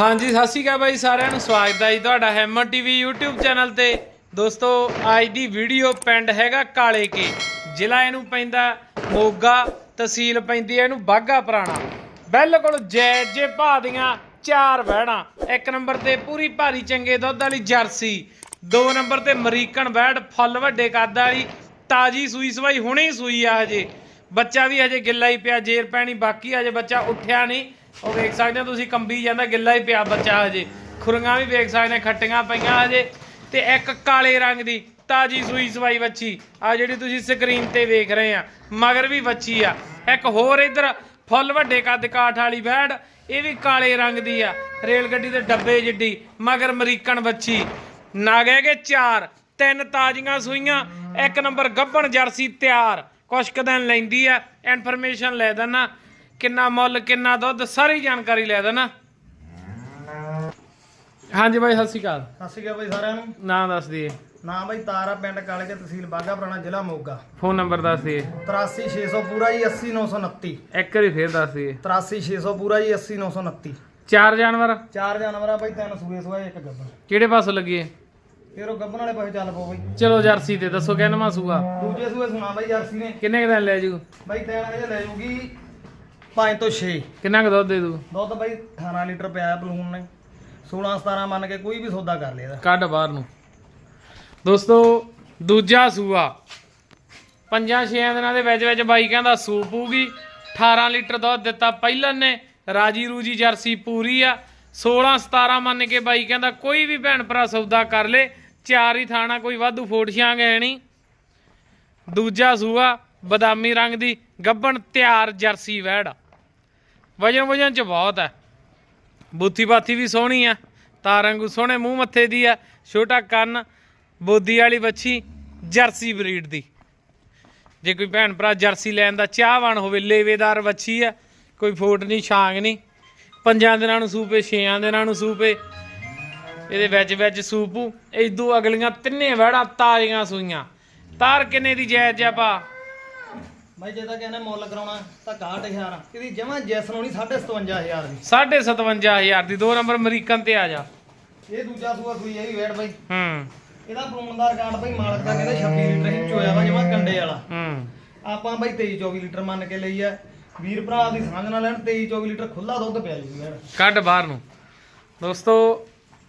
ਹਾਂਜੀ, ਸਤਿ ਸ਼੍ਰੀ ਅਕਾਲ ਬਾਈ ਸਾਰਿਆਂ ਨੂੰ। ਸਵਾਗਤ ਹੈ ਜੀ ਤੁਹਾਡਾ ਹੈਮਨ ਟੀਵੀ YouTube ਚੈਨਲ ਤੇ। ਦੋਸਤੋ, ਅੱਜ ਦੀ ਵੀਡੀਓ ਪਿੰਡ ਹੈਗਾ ਕਾਲੇ ਕੇ। ਜ਼ਿਲ੍ਹਾ ਇਹਨੂੰ ਪੈਂਦਾ ਮੋਗਾ, ਤਹਿਸੀਲ ਪੈਂਦੀ ਹੈ ਇਹਨੂੰ ਬਾਗਾ ਪੁਰਾਣਾ। ਬਿਲਕੁਲ ਜੈ ਜੇ ਭਾਅ ਦੀਆਂ ਚਾਰ ਵਹਿੜਾਂ। ਇੱਕ ਨੰਬਰ ਤੇ ਪੂਰੀ ਭਾਰੀ ਚੰਗੇ ਦੁੱਧ ਵਾਲੀ ਜਰਸੀ। ਦੋ ਨੰਬਰ ਤੇ ਅਮਰੀਕਨ ਵਹਿੜ, ਫੁੱਲ ਵੱਡੇ ਕੱਦ ਵਾਲੀ, ਤਾਜੀ ਸੂਈ ਸਵਾਈ, ਹੁਣੇ ਸੂਈ ਆ ਹਜੇ। ਬੱਚਾ ਵੀ ਹਜੇ ਗਿੱਲਾ ਹੀ ਪਿਆ ਜੇਰ ਪੈਣੀ, ਬਾਕੀ ਹਜੇ ਬੱਚਾ ਉੱਠਿਆ ਨਹੀਂ। ਉਹ ਵੇਖ ਸਕਦੇ ਹੋ ਤੁਸੀਂ, ਕੰਬੀ ਜਾਂਦਾ ਗਿੱਲਾ ਹੀ ਪਿਆ ਬੱਚਾ ਹਜੇ। ਖੁਰੀਆਂ ਵੀ ਵੇਖ ਸਕਦੇ ਖੱਟੀਆਂ ਪਈਆਂ ਹਜੇ। ਤੇ ਇੱਕ ਕਾਲੇ ਰੰਗ ਦੀ ਤਾਜੀ ਸੂਈ ਸਵਾਈ ਵੱਛੀ ਆ ਜਿਹੜੀ ਤੁਸੀਂ ਸਕਰੀਨ ਤੇ ਵੇਖ ਰਹੇ ਆ, ਮਗਰ ਵੀ ਵੱਛੀ ਆ। ਇੱਕ ਹੋਰ ਇਧਰ, ਫੁੱਲ ਵੱਡੇ ਕੱਦ ਕਾਠ ਵਾਲੀ ਵੈੜ ਇਹ ਵੀ ਕਾਲੇ ਰੰਗ ਦੀ ਆ। ਰੇਲ ਗੱਡੀ ਦੇ ਡੱਬੇ ਜਿੱਡੀ, ਮਗਰ ਅਮਰੀਕਨ ਵੱਛੀ। ਨਗ ਹੈਗੇ ਚਾਰ, ਤਿੰਨ ਤਾਜ਼ੀਆਂ ਸੂਈਆਂ, ਇੱਕ ਨੰਬਰ ਗੱਭਣ ਜਰਸੀ ਤਿਆਰ। ਕੁਛ ਕੁ ਦਿਨ ਲੈਂਦੀ ਆ ਇਨਫੋਰਮੇਸ਼ਨ ਲੈ ਦੇਣਾ ਕਿੰਨਾ ਮੁੱਲ ਕਿੰਨਾ ਦੁੱਧ ਸਾਰੀ ਜਾਣਕਾਰੀ ਲੈ ਦੇਣਾ ਹਾਂਜੀ ਬਾਈ ਸਤਿ ਸ਼੍ਰੀ ਅਕਾਲ। ਸਤਿ ਸ਼੍ਰੀ ਅਕਾਲ ਬਾਈ ਸਾਰਿਆਂ ਨੂੰ। ਨਾਮ ਦੱਸ ਦਈਏ। ਨਾਮ ਬਾਈ ਤਾਰਾ ਪਿੰਡ ਕਾਲੇ ਕੇ ਤਹਿਸੀਲ ਬਾਗਾ ਪੁਰਾਣਾ ਜ਼ਿਲ੍ਹਾ ਮੋਗਾ। ਫੋਨ ਨੰਬਰ ਦੱਸ ਦਈਏ। 83600 ਪੂਰਾ ਜੀ 80929 ਇੱਕ ਵਾਰੀ ਫੇਰ ਦੱਸ ਦਈਏ। 83600 ਪੂਰਾ ਜੀ 80929 ਚਾਰ ਜਾਨਵਰ। ਚਾਰ ਜਾਨਵਰਾਂ ਬਾਈ ਤਿੰਨ ਸੂਏ ਸੂਏ ਇੱਕ ਗੱਬਨ ਕਿਹੜੇ ਪਾਸੋਂ ਲੱਗੀਏ ਫਿਰ ਉਹ ਗੱਬਨ ਵਾਲੇ ਪਾਸੇ ਚੱਲ ਪਓ ਬਾਈ। ਚਲੋ ਜਰਸੀ ਤੇ ਦੱਸੋ ਕਿੰਨਵਾਂ ਸੂਆ? ਦੂਜੇ ਸੂਏ ਸੁਣਾ ਬਾਈ ਜਰਸੀ ਨੇ। ਕਿੰਨੇ ਕੁ ਦਿਨ ਲੈ ਜੂ? ਬਾਈ ਤਿੰਨ ਵਜੇ ਲੈ ਜੂਗੀ 5 ਤੋਂ 6 ਕਿੰਨਾ ਕੁ ਦੁੱਧ ਦੇ ਦੂ? ਦੁੱਧ ਬਾਈ 18 ਲੀਟਰ ਪਿਆ ਬਲੂਨ ਨੇ। 16 17 ਮੰਨ ਕੇ ਕੋਈ ਵੀ ਸੌਦਾ ਕਰ ਲਿਆ ਇਹਦਾ। ਕੱਢ ਬਾਹਰ ਨੂੰ। ਦੋਸਤੋ ਦੂਜਾ ਸੂਆ। ਪੰਜਾਂ ਛੇਆਂ ਦਿਨਾਂ ਦੇ ਵਿੱਚ ਵਿੱਚ ਬਾਈ ਕਹਿੰਦਾ ਸੂ ਪੂਗੀ 18 ਲੀਟਰ ਦੁੱਧ ਦਿੱਤਾ ਪਹਿਲਨ ਨੇ। ਰਾਜੀ ਰੂਜੀ ਜਰਸੀ ਪੂਰੀ ਆ। 16 17 ਮੰਨ ਕੇ ਬਾਈ ਕਹਿੰਦਾ ਕੋਈ ਵੀ ਭੈਣ ਭਰਾ ਸੌਦਾ ਕਰ ਲੇ। ਚਾਰ ਹੀ ਥਾਣਾ, ਕੋਈ ਵਾਧੂ ਫੋਟ ਛਾਂਗ ਹੈ ਨਹੀਂ। ਦੂਜਾ ਸੂਆ, ਬਦਾਮੀ ਰੰਗ ਦੀ ਗੱਬਣ, ਤਿਆਰ ਜਰਸੀ ਵੈੜ। ਵਜਨ ਵਜਨ ਚ ਬਹੁਤ ਹੈ। ਬੂਥੀ ਬਾਥੀ ਵੀ ਸੋਹਣੀ ਆ ਤਾਰੰਗੂ ਸੋਹਣੇ ਮੂੰਹ ਮੱਥੇ ਦੀ ਆ ਛੋਟਾ ਕੰਨ, ਬੋਦੀ ਵਾਲੀ ਬੱਚੀ ਜਰਸੀ ਬਰੀਡ ਦੀ। ਜੇ ਕੋਈ ਭੈਣ ਭਰਾ ਜਰਸੀ ਲੈਣ ਦਾ ਚਾਹਵਾਨ ਹੋਵੇ, ਲੇਵੇਦਾਰ ਬੱਚੀ ਆ ਕੋਈ ਫੋਟ ਨਹੀਂ, ਛਾਂਗ ਨਹੀਂ। ਪੰਜਾਂ ਦਿਨਾਂ ਨੂੰ ਸੂਪੇ, ਛੇਆਂ ਦਿਨਾਂ ਨੂੰ ਸੂਪੇ। ਇਹਦੇ ਵਿੱਚ ਵਿੱਚ ਸੂਪੂ ਇਦੋਂ ਅਗਲੀਆਂ ਤਿੰਨੇ ਵੜਾ ਤਾਜ਼ੀਆਂ ਸੂਈਆਂ। ਤਾਰ ਕਿੰਨੇ ਦੀ ਜਾਇਜ਼ ਜਾ ਪਾ ਬਾਈ ਜੇ ਤਾਂ ਕਹਿੰਦੇ ਮੁੱਲ ਕਰਾਉਣਾ ਤਾਂ 61000 ਇਹਦੀ ਜਮਾਂ ਜੈਸ ਨੂੰ ਨਹੀਂ 57000 ਦੀ। 57500 ਦੀ ਦੋ ਨੰਬਰ ਅਮਰੀਕਨ ਤੇ ਆ ਜਾ। ਇਹ ਦੂਜਾ ਸੂਆ ਸੂਈ ਹੈ ਵੀ ਵੇੜ ਬਾਈ। ਹੂੰ। ਇਹਦਾ ਪ੍ਰੂਨਦਾਰ ਕਾਰਡ ਭਾਈ ਮਾਲਕ ਦਾ ਕਹਿੰਦੇ 26 ਲੀਟਰ ਹੀ ਚੋਇਆ ਵਾ ਜਮਾ ਕੰਡੇ ਵਾਲਾ। ਹੂੰ। ਆਪਾਂ ਭਾਈ 23 24 ਲੀਟਰ ਮੰਨ ਕੇ ਲਈ ਆ ਵੀਰ ਭਰਾ ਦੀ ਸਮਝ ਨਾਲ ਲੈਣ 23 24 ਲੀਟਰ ਖੁੱਲਾ ਦੁੱਧ ਪਿਆ ਜੀ ਯਾਰ ਕੱਢ ਬਾਹਰ ਨੂੰ। ਦੋਸਤੋ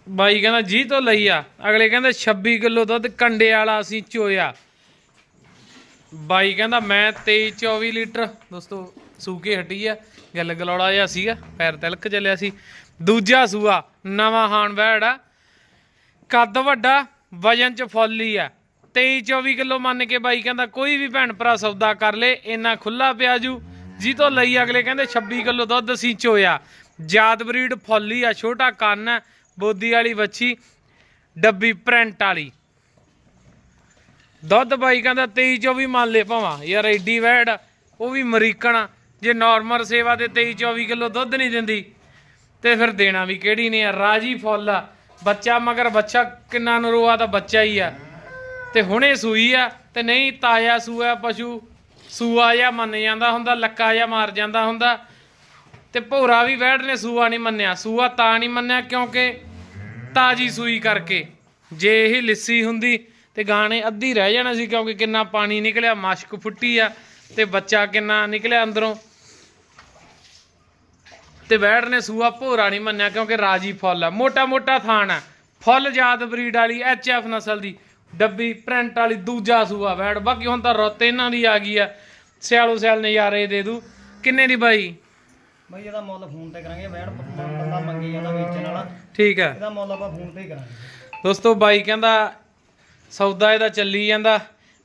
ਬਾਈ ਕਹਿੰਦਾ ਜੀ ਤੋਂ ਲਈ ਆ। ਅਗਲੇ ਕਹਿੰਦੇ 26 ਕਿਲੋ ਦੁੱਧ ਕੰਡੇ ਵਾਲਾ ਅਸੀਂ ਚੋਇਆ। ਬਾਈ ਕਹਿੰਦਾ ਮੈਂ 23 24 ਲੀਟਰ। ਦੋਸਤੋ, ਸੂਕੇ ਹਟੀ ਆ। ਗੱਲ ਗਲੋੜਾ ਜਿਹਾ ਸੀਗਾ, ਪੈਰ ਤਿਲਕ ਚੱਲਿਆ ਸੀ। ਦੂਜਾ ਸੂਆ, ਨਵਾਂ ਹਾਨ ਵੈੜ ਆ। ਕੱਦ ਵੱਡਾ, ਵਜਨ ਚ ਫੁੱਲੀ ਆ। 23 24 ਕਿਲੋ ਮੰਨ ਕੇ ਬਾਈ ਕਹਿੰਦਾ ਕੋਈ ਵੀ ਭੈਣ ਭਰਾ ਸੌਦਾ ਕਰ ਲੇ, ਇੰਨਾ ਖੁੱਲਾ ਪਿਆ ਜੂ। ਜੀ ਤੋਂ ਲਈ ਅਗਲੇ ਕਹਿੰਦੇ 26 ਕਿਲੋ ਦੁੱਧ ਅਸੀਂ ਚੋਇਆ। ਜਾਤ ਬਰੀਡ ਫੁੱਲੀ ਆ, ਛੋਟਾ ਕੰਨ ਹੈ ਬੋਦੀ ਵਾਲੀ ਵੱਛੀ ਡੱਬੀ ਪ੍ਰਿੰਟ ਵਾਲੀ। ਦੁੱਧ ਬਾਈ ਕਹਿੰਦਾ 23 24 ਮੰਨ ਲੈ ਭਾਵਾਂ ਯਾਰ ਐਡੀ ਵੈੜ ਆ, ਉਹ ਵੀ ਅਮਰੀਕਨ ਆ ਜੇ ਨਾਰਮਲ ਸੇਵਾ ਤੇ 23 24 ਕਿਲੋ ਦੁੱਧ ਨਹੀਂ ਦਿੰਦੀ ਤੇ ਫਿਰ ਦੇਣਾ ਵੀ ਕਿਹੜੀ ਨੇ ਆ ਰਾਜੀ ਫੁੱਲ ਆ। ਬੱਚਾ ਮਗਰ ਬੱਚਾ ਕਿੰਨਾ ਨਰੋਆ ਤਾਂ ਬੱਚਾ ਹੀ ਆ। ਤੇ ਹੁਣੇ ਸੂਈ ਆ ਤੇ ਨਹੀਂ ਤਾਇਆ ਸੂਆ ਪਸ਼ੂ ਸੂਆ ਜਾਂ ਮੰਨ ਜਾਂਦਾ ਹੁੰਦਾ ਲੱਕਾ ਜਾਂ ਮਾਰ ਜਾਂਦਾ ਹੁੰਦਾ। ਤੇ ਭੋਰਾ ਵੀ ਵੈੜ ਨੇ ਸੂਆ ਨਹੀਂ ਮੰਨਿਆ। ਸੂਆ ਤਾਂ ਨਹੀਂ ਮੰਨਿਆ ਕਿਉਂਕਿ ਤਾਜੀ ਸੂਈ ਕਰਕੇ। ਜੇ ਇਹ ਲਿੱਸੀ ਹੁੰਦੀ ਤੇ ਗਾਣੇ ਅੱਧੀ ਰਹਿ ਜਾਣਾ ਸੀ ਕਿਉਂਕਿ ਕਿੰਨਾ ਪਾਣੀ ਨਿਕਲਿਆ, ਮਸ਼ਕ ਫੁੱਟੀ ਆ ਤੇ ਬੱਚਾ ਕਿੰਨਾ ਨਿਕਲਿਆ ਅੰਦਰੋਂ। ਤੇ ਵੈੜ ਨੇ ਸੂਆ ਭੋਰਾ ਨਹੀਂ ਮੰਨਿਆ ਕਿਉਂਕਿ ਰਾਜੀ ਫੁੱਲ ਆ। ਮੋਟਾ ਮੋਟਾ ਥਾਣ ਆ। ਫੁੱਲ ਜਾਤ ਬਰੀਡ ਵਾਲੀ ਐਚ ਐਫ ਨਸਲ ਦੀ ਡੱਬੀ, ਪ੍ਰਿੰਟ ਵਾਲੀ ਦੂਜਾ ਸੂਆ ਵੈੜ ਬਾਕੀ ਹੁਣ ਤਾਂ ਰੁੱਤ ਇਹਨਾਂ ਦੀ ਆ ਗਈ ਆ। ਸਿਆਲੋ ਸਿਆਲ ਨਜ਼ਾਰੇ ਦੇ ਦੂ। ਕਿੰਨੇ ਦੀ ਬਾਈ? ਬਾਈ ਇਹਦਾ ਮੁੱਲ ਫੋਨ ਤੇ ਕਰਾਂਗੇ ਵੇੜ ਬੰਦਾ ਮੰਗੀ ਜਾਂਦਾ ਵੇਚਣ ਵਾਲਾ। ਠੀਕ ਆ ਇਹਦਾ ਮੁੱਲ ਆਪਾਂ ਫੋਨ ਤੇ ਹੀ ਕਰਾਂਗੇ। ਦੋਸਤੋ ਬਾਈ ਕਹਿੰਦਾ ਸੌਦਾ ਇਹਦਾ ਚੱਲੀ ਜਾਂਦਾ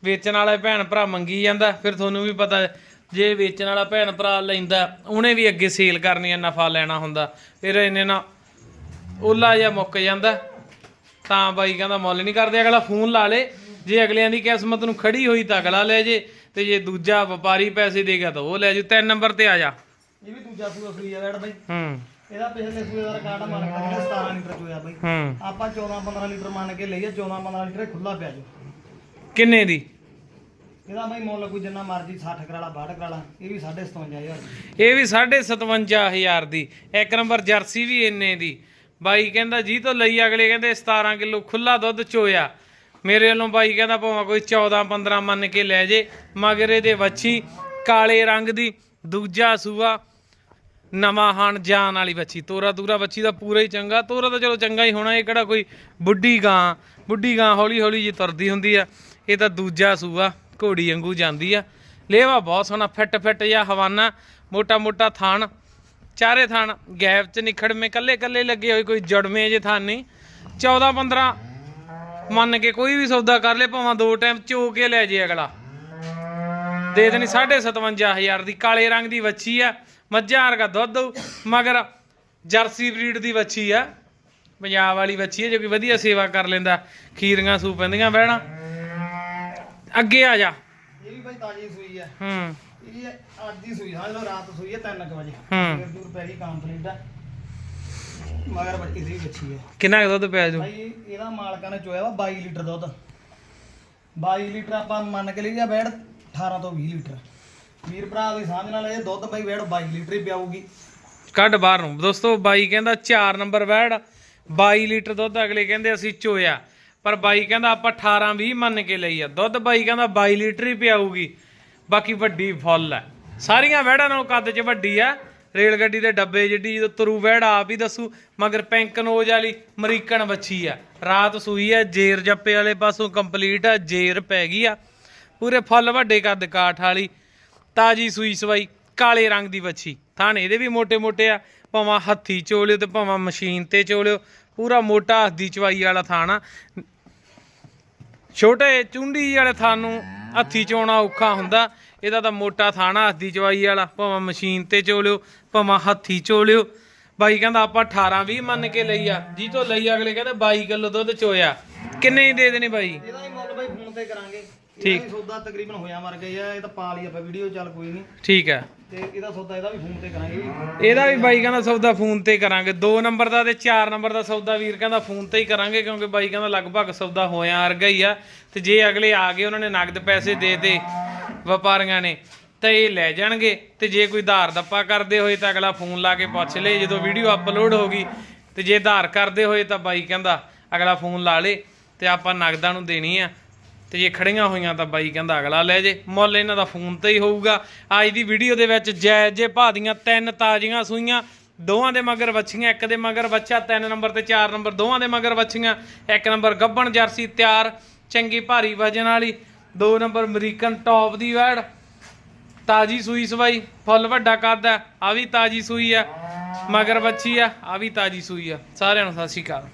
ਵੇਚਣ ਵਾਲਾ ਭੈਣ ਭਰਾ ਮੰਗੀ ਜਾਂਦਾ ਫਿਰ ਤੁਹਾਨੂੰ ਵੀ ਪਤਾ ਜੇ ਵੇਚਣ ਵਾਲਾ ਭੈਣ ਭਰਾ ਲੈਂਦਾ ਉਹਨੇ ਵੀ ਅੱਗੇ ਸੇਲ ਕਰਨੀ ਆ ਨਫਾ ਲੈਣਾ ਹੁੰਦਾ। ਫਿਰ ਇਹਨੇ ਨਾ ਓਲਾ ਜਾਂ ਮੁੱਕ ਜਾਂਦਾ ਤਾਂ ਬਾਈ ਕਹਿੰਦਾ ਮੁੱਲ ਨਹੀਂ ਕਰਦੇ ਅਗਲਾ ਫੋਨ ਲਾ ਲੇ। ਜੇ ਅਗਲਿਆਂ ਦੀ ਕਿਸਮਤ ਨੂੰ ਖੜੀ ਹੋਈ ਤਾਂ ਅਗਲਾ ਲੈ ਜੇ ਤੇ ਜੇ ਦੂਜਾ ਵਪਾਰੀ ਪੈਸੇ ਦੇਗਾ ਤਾਂ ਉਹ ਲੈ ਜੂ ਤਿੰਨ ਨੰਬਰ ਤੇ ਆ ਜਾ। ਇਹ ਵੀ ਦੂਜਾ ਸੂਆ ਸੂਈ ਆ ਵੇੜ ਬਾਈ। ਹੂੰ। ਇਹਦਾ ਪਿਛਲੇ ਸੂਏ ਦਾ ਰਿਕਾਰਡ ਦਾ ਕਹਿੰਦੇ 17 ਲੀਟਰ ਚੋਇਆ ਬਾਈ। ਹੂੰ। ਆਪਾਂ 14 15 ਲੀਟਰ ਮੰਨ ਕੇ ਲਈਏ 14 15 ਲੀਟਰ ਇਹ ਖੁੱਲਾ ਪਿਆ ਜੀ। ਕਿੰਨੇ ਦੀ? ਇਹਦਾ ਬਾਈ ਮੁੱਲ ਕੋਈ ਜਿੰਨਾ ਮਰਜ਼ੀ 60 ਕਰਾਲਾ 62 ਕਰਾਲਾ ਇਹ ਵੀ 57000 ਦੀ। ਇਹ ਵੀ 57000 ਦੀ। ਇੱਕ ਨੰਬਰ ਜਰਸੀ ਵੀ ਇੰਨੇ ਦੀ। ਬਾਈ ਕਹਿੰਦਾ ਜੀ ਤੋਂ ਲਈ ਅਗਲੇ ਕਹਿੰਦੇ 17 ਕਿਲੋ ਖੁੱਲਾ ਦੁੱਧ ਚੋਇਆ। ਮੇਰੇ ਵੱਲੋਂ ਬਾਈ ਕਹਿੰਦਾ ਭਾਵੇਂ ਕੋਈ 14 15 ਮੰਨ ਕੇ ਲੈ ਜੇ ਮਗਰ ਇਹਦੇ ਵੱਛੀ ਕਾਲੇ ਰੰਗ ਦੀ ਦੂਜਾ ਸੂਆ ਨਵਾਂ ਹਣ ਜਾਨ ਵਾਲੀ ਬੱਚੀ ਤੋਰਾ ਤੂਰਾ ਬੱਚੀ ਦਾ ਪੂਰਾ ਹੀ ਚੰਗਾ, ਤੋਰਾ ਤਾਂ ਚਲੋ ਚੰਗਾ ਹੀ ਹੋਣਾ, ਇਹ ਕਿਹੜਾ ਕੋਈ ਬੁੱਢੀ ਗਾਂ ਬੁੱਢੀ ਗਾਂ ਹੌਲੀ ਹੌਲੀ ਜੀ ਤੁਰਦੀ ਹੁੰਦੀ ਆ, ਇਹ ਤਾਂ ਦੂਜਾ ਸੂਆ ਘੋੜੀ ਵਾਂਗੂ ਜਾਂਦੀ ਆ। ਲੇਵਾ ਬਹੁਤ ਸੋਹਣਾ, ਫਿੱਟ ਫਿੱਟ ਜਾਂ ਹਵਾਨਾ, ਮੋਟਾ ਮੋਟਾ ਥਾਣ ਚਾਰੇ ਥਾਣ ਗੈਪ ਚ ਨਿਖੜਵੇਂ, ਕੱਲੇ ਕੱਲੇ ਲੱਗੇ ਹੋਏ, ਕੋਈ ਜੜਵੇਂ ਜੇ ਥਾਨ ਨਹੀਂ। 14 15 ਮੰਨ ਕੇ ਕੋਈ ਵੀ ਸੌਦਾ ਕਰ ਲੇ, ਭਾਵੇਂ ਦੋ ਟਾਈਮ ਚੋ ਕੇ ਲੈ ਜੇ ਅਗਲਾ। ਦੇ ਦੇਣੀ 57000 ਦੀ ਕਾਲੇ ਰੰਗ ਦੀ ਵੱਛੀ ਆ ਮੱਝਾਂ ਵਰਗਾ ਦੁੱਧ ਮਗਰ ਜਰਸੀ ਬਰੀਡ ਦੀ ਵੱਛੀ ਆ ਪੰਜਾਬ ਵਾਲੀ ਵੱਛੀ ਹੈ ਜੋ ਕਿ ਵਧੀਆ ਸੇਵਾ ਕਰ ਲੈਂਦਾ ਖੀਰੀਆਂ ਸੂ ਪੈਂਦੀਆਂ ਬਹਿਣਾ। ਅੱਗੇ ਆ ਜਾ। ਇਹ ਵੀ ਬਾਈ ਤਾਜੀ ਸੂਈ ਹੈ ਹੂੰ। ਇਹ ਅੱਜ ਦੀ ਸੂਈ ਸਮਝ ਲਓ ਰਾਤ ਸੂਈ ਹੈ 3 ਵਜੇ। ਹੂੰ। ਦੂਰ ਪੈ ਗਈ ਕੰਪਲੀਟ ਹੈ ਮਗਰ ਬੱਚੀ ਦੀ ਬੱਚੀ ਹੈ ਕਿੰਨਾ ਕੁ ਦੁੱਧ ਪਿਆ ਜੂ? ਭਾਈ ਇਹਦਾ ਮਾਲਕਾਂ ਨੇ ਚੋਇਆ ਵਾ 22 ਲੀਟਰ ਦੁੱਧ। 22 ਲੀਟਰ ਆਪਾਂ ਮੰਨ ਕੇ ਲਈਏ ਬੈੜ 18 ਤੋਂ 20 ਲੀਟਰ। ਵੀਰ ਭਰਾ ਦੀ ਸਮਝ ਨਾਲ ਇਹ ਦੁੱਧ ਬਾਈ ਬੈੜ 22 ਲੀਟਰ ਹੀ ਪਿਆਊਗੀ। ਕੱਢ ਬਾਹਰ ਨੂੰ। ਦੋਸਤੋ, ਬਾਈ ਕਹਿੰਦਾ 4 ਨੰਬਰ ਵੈੜ 22 ਲੀਟਰ ਦੁੱਧ, ਅਗਲੇ ਕਹਿੰਦੇ ਅਸੀਂ ਚੋਇਆ। ਪਰ ਬਾਈ ਕਹਿੰਦਾ ਆਪਾਂ 18 20 ਮੰਨ ਕੇ ਲਈ ਆ। ਦੁੱਧ ਬਾਈ ਕਹਿੰਦਾ 22 ਲੀਟਰ ਹੀ ਪਿਆਊਗੀ। ਬਾਕੀ ਵੱਡੀ ਫੁੱਲ ਹੈ ਸਾਰੀਆਂ ਵੈੜਾਂ ਨਾਲੋਂ ਕੱਦ 'ਚ ਵੱਡੀ ਆ। ਰੇਲ ਗੱਡੀ ਦੇ ਡੱਬੇ ਜਿੱਡੀ ਜਦੋਂ ਤਰੂ ਵੈੜ, ਆਪ ਹੀ ਦੱਸੂ। ਮਗਰ ਪੈਂਕਨੋਜ ਵਾਲੀ ਅਮਰੀਕਨ ਵੱਛੀ ਆ। ਰਾਤ ਸੂਈ ਆ, ਜੇਰ ਜੱਪੇ ਵਾਲੇ ਪਾਸੋਂ ਕੰਪਲੀਟ ਆ, ਜੇਰ ਪੈ ਗਈ ਆ। ਪੂਰੇ ਫੁੱਲ ਵੱਡੇ ਕੱਦ ਕਾਠ ਵਾਲੀ, ਤਾਜੀ ਸੂਈ ਸਵਾਈ, ਕਾਲੇ ਰੰਗ ਦੀ ਵੱਛੀ। ਥਣ ਇਹਦੇ ਵੀ ਮੋٹے-ਮੋٹے ਆ, ਭਾਵੇਂ ਹੱਥੀ ਚੋ ਲਿਓ ਤੇ ਭਾਵੇਂ ਮਸ਼ੀਨ ਤੇ ਚੋ ਲਿਓ ਪੂਰਾ ਮੋਟਾ ਹੱਦੀ ਚਵਾਈ ਵਾਲਾ ਥਾਣ। ਆ ਛੋਟੇ ਚੁੰਡੀ ਵਾਲੇ ਥਾਨ ਨੂੰ ਹੱਥੀ ਚੋਣਾ ਔਖਾ ਹੁੰਦਾ, ਇਹਦਾ ਤਾਂ ਮੋਟਾ ਥਾਣਾ ਹੱਥੀ ਚਵਾਈ ਵਾਲਾ, ਭਾਵੇਂ ਮਸ਼ੀਨ ਤੇ ਚੋ ਲਿਓ ਭਾਵੇਂ ਹੱਥੀ ਚੋਲਿਓ। ਬਾਈ ਕਹਿੰਦਾ ਆਪਾਂ 18 20 ਮੰਨ ਕੇ ਲਈ ਆ, ਜੀ ਤੋਂ ਲਈ ਅਗਲੇ ਕਹਿੰਦੇ 22 ਕਿਲੋ ਦੁੱਧ ਚੋਇਆ। ਕਿੰਨੇ ਹੀ ਦੇ ਦੇਣੇ ਬਾਈ? ਇਹਦਾ ਹੀ ਮੁੱਲ ਬਾਈ ਫੋਨ ਤੇ ਕਰਾਂਗੇ। ਠੀਕ। ਇਹਦਾ ਵੀ ਸੌਦਾ ਤਕਰੀਬਨ ਹੋਇਆ ਮਰ ਗਿਆ ਇਹ ਤਾਂ ਪਾ ਲਈ ਆਪਾਂ ਵੀਡੀਓ ਚੱਲ ਕੋਈ ਨਹੀਂ ਠੀਕ ਹੈ। ਤੇ ਇਹਦਾ ਸੌਦਾ ਇਹਦਾ ਵੀ ਫੋਨ ਤੇ ਕਰਾਂਗੇ ਇਹ ਇਹਦਾ ਵੀ ਬਾਈ ਕਹਿੰਦਾ ਸੌਦਾ ਫੋਨ ਤੇ ਕਰਾਂਗੇ। 2 ਨੰਬਰ ਦਾ ਤੇ 4 ਨੰਬਰ ਦਾ ਸੌਦਾ ਵੀਰ ਕਹਿੰਦਾ ਫੋਨ ਤੇ ਹੀ ਕਰਾਂਗੇ ਕਿਉਂਕਿ ਬਾਈ ਕਹਿੰਦਾ ਲਗਭਗ ਸੌਦਾ ਹੋਇਆ ਵਰਗਾ ਹੀ ਆ। ਤੇ ਜੇ ਅਗਲੇ ਆ ਗਏ ਉਹਨਾਂ ਨੇ ਨਗਦ ਪੈਸੇ ਦੇ ਦੇ ਵਪਾਰੀਆਂ ਨੇ ਤਾਂ ਇਹ ਲੈ ਜਾਣਗੇ। ਤੇ ਜੇ ਕੋਈ ਧਾਰ ਦੱਪਾ ਕਰਦੇ ਹੋਏ ਤਾਂ ਅਗਲਾ ਫੋਨ ਲਾ ਕੇ ਪੁੱਛ ਲੇ ਜਦੋਂ ਵੀਡੀਓ ਅਪਲੋਡ ਹੋ ਗਈ। ਤੇ ਜੇ ਧਾਰ ਕਰਦੇ ਹੋਏ ਤਾਂ ਬਾਈ ਕਹਿੰਦਾ ਅਗਲਾ ਫੋਨ ਲਾ ਲੇ ਤੇ ਆਪਾਂ ਨਗਦਾਂ ਨੂੰ ਦੇਣੀ ਆ। ਤੇ ਜੇ ਖੜੀਆਂ ਹੋਈਆਂ ਤਾਂ ਬਾਈ ਕਹਿੰਦਾ ਅਗਲਾ ਲੈ ਜੇ। ਮੁੱਲ ਇਹਨਾਂ ਦਾ ਫੋਨ ਤੇ ਹੀ ਹੋਊਗਾ। ਅੱਜ ਦੀ ਵੀਡੀਓ ਦੇ ਵਿੱਚ ਜੈ ਜੇ ਭਾ ਦੀਆਂ ਤਿੰਨ ਤਾਜ਼ੀਆਂ ਸੂਈਆਂ, ਦੋਵਾਂ ਦੇ ਮਗਰ ਵੱਛੀਆਂ, ਇੱਕ ਦੇ ਮਗਰ ਵੱਛਾ, ਤਿੰਨ ਨੰਬਰ ਤੇ ਚਾਰ ਨੰਬਰ, ਦੋਵਾਂ ਦੇ ਮਗਰ ਵੱਛੀਆਂ, ਇੱਕ ਨੰਬਰ ਗੱਬਣ ਜਰਸੀ ਤਿਆਰ, ਚੰਗੀ ਭਾਰੀ ਵਜਨ ਵਾਲੀ, ਦੋ ਨੰਬਰ ਅਮਰੀਕਨ ਟੌਪ ਦੀ ਵੈੜ। ਤਾਜੀ ਸੂਈ ਸਵਾਈ, ਫੁੱਲ ਵੱਡਾ ਕੱਦ ਆ ਆ ਵੀ ਤਾਜੀ ਸੂਈ ਆ ਮਗਰ ਵੱਛੀ ਆ ਆ ਵੀ ਤਾਜੀ ਸੂਈ ਆ ਸਾਰਿਆਂ ਨੂੰ ਸਤਿ ਸ਼੍ਰੀ ਅਕਾਲ।